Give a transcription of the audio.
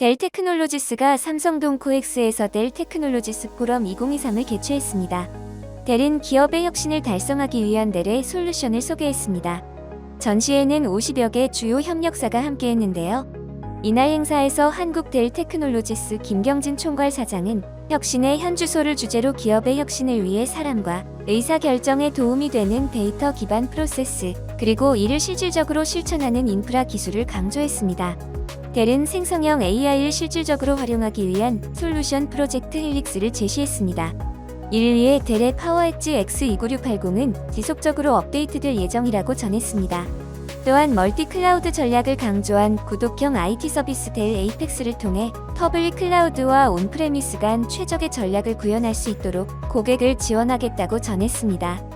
델 테크놀로지스가 삼성동 코엑스에서 델 테크놀로지스 포럼 2023을 개최했습니다. 델은 기업의 혁신을 달성하기 위한 델의 솔루션을 소개했습니다. 전시회는 50여 개 주요 협력사가 함께했는데요. 이날 행사에서 한국 델 테크놀로지스 김경진 총괄 사장은 혁신의 현주소를 주제로 기업의 혁신을 위해 사람과 의사 결정에 도움이 되는 데이터 기반 프로세스, 그리고 이를 실질적으로 실천하는 인프라 기술을 강조했습니다. 델은 생성형 AI를 실질적으로 활용하기 위한 솔루션 프로젝트 헬릭스를 제시했습니다. 이를 위해 델의 파워엣지 X29680은 지속적으로 업데이트될 예정이라고 전했습니다. 또한 멀티 클라우드 전략을 강조한 구독형 IT 서비스 델 에이펙스를 통해 퍼블릭 클라우드와 온프레미스 간 최적의 전략을 구현할 수 있도록 고객을 지원하겠다고 전했습니다.